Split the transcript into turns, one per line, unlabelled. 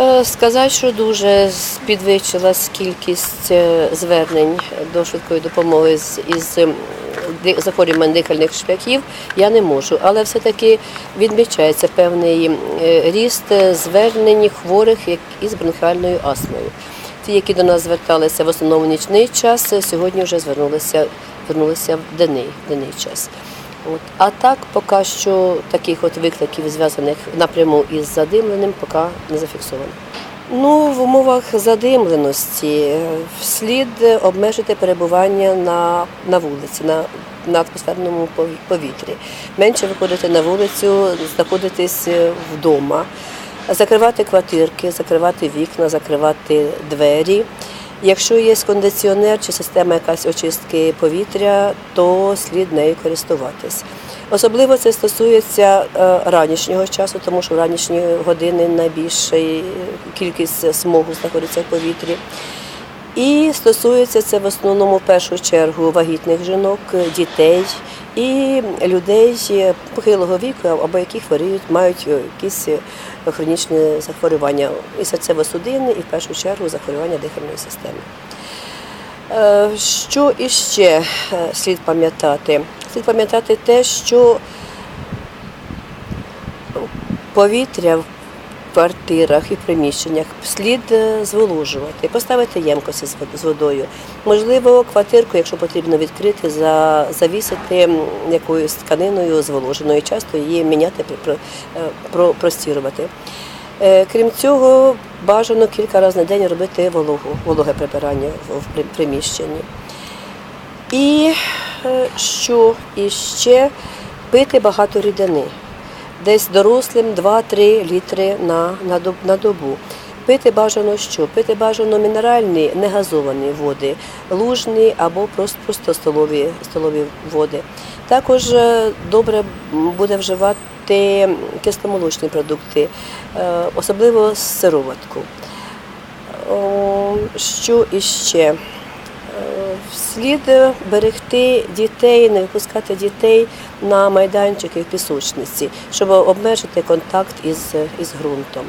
Е, Сказати, що дуже підвищилась кількість е, звернень до швидкої допомоги з із ем, захворювань дихальних шляхів, я не можу. Але все-таки відмічається певний е, ріст звернень хворих із бронхіальною астмою. Ті, які до нас зверталися в основному нічний час, сьогодні вже звернулися, звернулися в денний, денний час. От. А так, поки що таких от викликів, зв'язаних напряму із задимленим, поки не зафіксовано. Ну, в умовах задимленості е, слід обмежити перебування на, на вулиці, на, на атмосферному повітрі. Менше виходити на вулицю, знаходитись е, вдома, закривати квартирки, закривати вікна, закривати двері. Якщо є кондиціонер чи система якась очистки повітря, то слід нею користуватись. Особливо це стосується е, ранішнього часу, тому що в ранішні години найбільша кількість смогу знаходиться в повітрі. І стосується це в основному в першу чергу вагітних жінок, дітей і людей похилого віку або які хворіють, мають якісь хронічні захворювання і серцево-судинні, і в першу чергу захворювання дихальної системи. Е, Що іще е, слід пам'ятати? Слід пам'ятати те, що повітря квартирах і приміщеннях слід е, зволожувати, поставити ємкості з водою. Можливо, квартирку, якщо потрібно відкрити, завісити якоюсь тканиною зволоженою, часто її міняти, е, про- простірувати. Е, Крім цього, бажано кілька разів на день робити вологу, вологе прибирання в приміщенні. І що іще пити багато рідини. Десь дорослим 2-3 літри на, на, доб- на добу. Пити бажано що? Пити бажано мінеральні, негазовані води, лужні або просто, просто столові, столові води. Також е, добре буде вживати кисломолочні продукти, е, особливо сироватку. Що іще? Слід берегти дітей, не випускати дітей на майданчики в пісочниці, щоб обмежити контакт із, із ґрунтом.